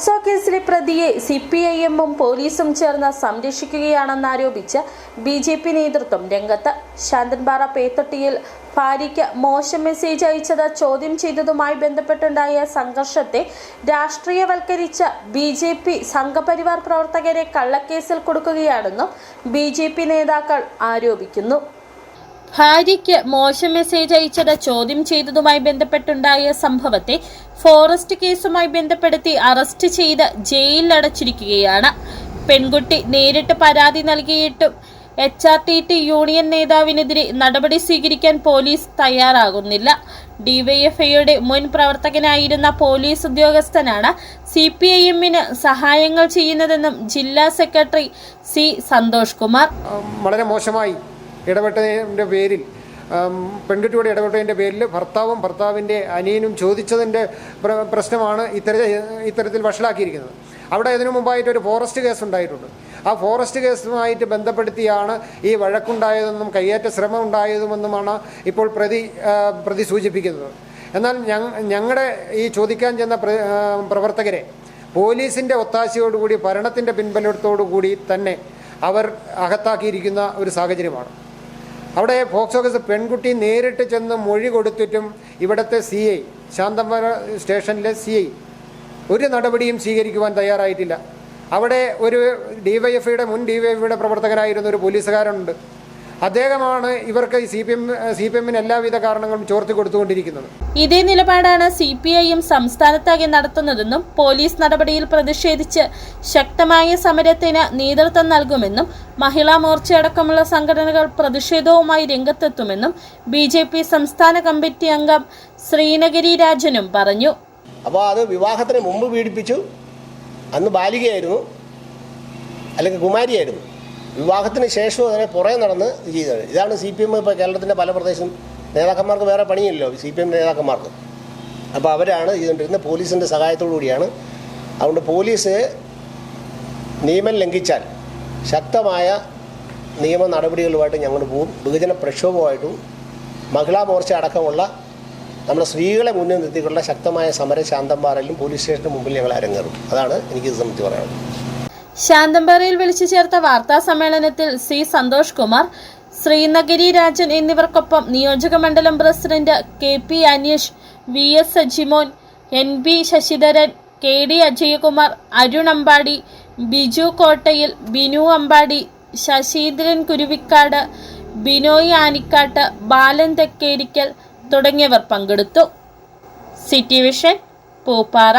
POCSO കേസിലെ പ്രതിയെ C P I എമ്മും പോലീസും ചേർന്ന് സംരക്ഷിക്കുകയാണെന്നാരോപിച്ച് ബി ജെ പി നേതൃത്വം രംഗത്ത്. ശാന്തൻപാറ പേത്തൊട്ടിയിൽ ഭാര്യയ്ക്ക് മോശം മെസ്സേജ് അയച്ചത് ചോദ്യം ചെയ്തതുമായി ബന്ധപ്പെട്ടുണ്ടായ സംഘർഷത്തെ രാഷ്ട്രീയവൽക്കരിച്ച ബി ജെ പി സംഘപരിവാർ പ്രവർത്തകരെ കള്ളക്കേസിൽ കൊടുക്കുകയാണെന്നും ബി ജെ പി നേതാക്കൾ ആരോപിക്കുന്നു. ഭാര്യയ്ക്ക് മോശം മെസ്സേജ് അയച്ചത് ചോദ്യം ചെയ്തതുമായി ബന്ധപ്പെട്ടുണ്ടായ സംഭവത്തെ ഫോറസ്റ്റ് കേസുമായി ബന്ധപ്പെടുത്തി അറസ്റ്റ് ചെയ്ത് ജയിലിൽ അടച്ചിരിക്കുകയാണ് പെൺകുട്ടി നേരിട്ട് പരാതി നൽകിയിട്ടും H R T T union നേതാവിനെതിരെ നടപടി സ്വീകരിക്കാൻ പോലീസ് തയ്യാറാകുന്നില്ല. ഡിവൈഎഫ്ഐയുടെ മുൻ പ്രവർത്തകനായിരുന്ന പോലീസ് ഉദ്യോഗസ്ഥനാണ് സി പി ഐ എമ്മിന് സഹായങ്ങൾ ചെയ്യുന്നതെന്നും ജില്ലാ സെക്രട്ടറി സി സന്തോഷ് കുമാർ. വളരെ മോശമായി ഇടപെട്ടതിന്റെ പേരിൽ പെൺകുട്ടിയോട് ഇടപെട്ടതിന്റെ പേരിൽ ഭർത്താവും ഭർത്താവിന്റെ അനിയനും ചോദിച്ചതിന്റെ പ്രശ്നമാണ് ഇത്തര ഇത്തരത്തിൽ വഷളാക്കിയിരിക്കുന്നത്. അവിടെ ഇതിനു മുമ്പായിട്ട് ഒരു ഫോറസ്റ്റ് കേസ് ഉണ്ടായിട്ടുണ്ട്. ആ ഫോറസ്റ്റ് കേസുമായിട്ട് ബന്ധപ്പെടുത്തിയാണ് ഈ വഴക്കുണ്ടായതെന്നും കയ്യേറ്റ ശ്രമം ഉണ്ടായതുമെന്നുമാണ് ഇപ്പോൾ പ്രതി പ്രതി സൂചിപ്പിക്കുന്നത്. എന്നാൽ ഞങ്ങളുടെ ഈ ചോദിക്കാൻ ചെന്ന പ്രവർത്തകരെ പോലീസിന്റെ ഒത്താശയോടുകൂടി ഭരണത്തിന്റെ പിൻബലത്തോടുകൂടി തന്നെ അവർ അകത്താക്കിയിരിക്കുന്ന ഒരു സാഹചര്യമാണ്. അവിടെ ഫോക്സോ കേസ് പെൺകുട്ടി നേരിട്ട് ചെന്ന് മൊഴി കൊടുത്തിട്ടും ഇവിടുത്തെ സി ഐ ശാന്തമര സ്റ്റേഷനിലെ സി ഐ ഒരു നടപടിയും സ്വീകരിക്കുവാൻ തയ്യാറായിട്ടില്ല. അവിടെ ഒരു ഡിവൈഎഫ്ഐയുടെ മുൻ ഡിവൈഎഫ്ഐയുടെ പ്രവർത്തകനായിരുന്ന ഒരു പോലീസുകാരനുണ്ട്. അദ്ദേഹമാണ് ഇവർക്ക് C P M C P എമ്മിന് എല്ലാവിധ കാരണങ്ങളും ചോർത്തി കൊടുത്തുകൊണ്ടിരിക്കുന്നത്. ഇതേ നിലപാടാണ് സി പി ഐ എം സംസ്ഥാനത്താകെ നടത്തുന്നതെന്നും പോലീസ് നടപടിയിൽ പ്രതിഷേധിച്ച് ശക്തമായ സമരത്തിന് നേതൃത്വം നൽകുമെന്നും മഹിളാ മോർച്ച അടക്കമുള്ള സംഘടനകൾ പ്രതിഷേധവുമായി രംഗത്തെത്തുമെന്നും ബി ജെ പി സംസ്ഥാന കമ്മിറ്റി അംഗം ശ്രീനഗരി രാജനും പറഞ്ഞു. അപ്പോൾ അത് വിവാഹത്തിന് മുമ്പ് പീഡിപ്പിച്ചു അന്ന് ബാലികയായിരുന്നു അല്ലെങ്കിൽ കുമാരിയായിരുന്നു. വിവാഹത്തിന് ശേഷം അതിനെ പുറകെ നടന്ന് ചെയ്തത് ഇതാണ് സി പി എം ഇപ്പോൾ കേരളത്തിന്റെ പല പ്രദേശം നേതാക്കന്മാർക്ക് വേറെ പണിയില്ലല്ലോ സി പി എം നേതാക്കന്മാർക്ക്. അപ്പോൾ അവരാണ് ചെയ്തുകൊണ്ടിരുന്നത് പോലീസിന്റെ സഹായത്തോടു കൂടിയാണ്. അതുകൊണ്ട് പോലീസ് നിയമം ലംഘിച്ചാൽ ശക്തമായ നിയമ നടപടികളുമായിട്ട് ഞങ്ങൾ പോകും. ബഹുജന പ്രക്ഷോഭമായിട്ടും മഹിളാ മോർച്ച അടക്കമുള്ള നമ്മുടെ സ്ത്രീകളെ മുന്നിൽ നിർത്തിക്കൊണ്ടുള്ള ശക്തമായ സമരശാന്തന്മാരെല്ലാം പോലീസ് സ്റ്റേഷന് മുമ്പിൽ ഞങ്ങൾ അരങ്ങേറും. അതാണ് എനിക്ക് ഇത് സംബന്ധിച്ച് പറയാനുള്ളത്. ശാന്തമ്പാറയിൽ വിളിച്ചു ചേർത്ത വാർത്താ സമ്മേളനത്തിൽ സി സന്തോഷ് കുമാർ ശ്രീനഗരി രാജൻ എന്നിവർക്കൊപ്പം നിയോജക മണ്ഡലം president K P Aneesh V S Sajimon N B Sasidharan K D Ajayakumar Arun Ambadi Biju Kottayil Binu Ambadi Saseendran Kuruvikkadu Binoy Anikkad ബാലൻ തെക്കേരിക്കൽ തുടങ്ങിയവർ പങ്കെടുത്തു. City vision Pooppara.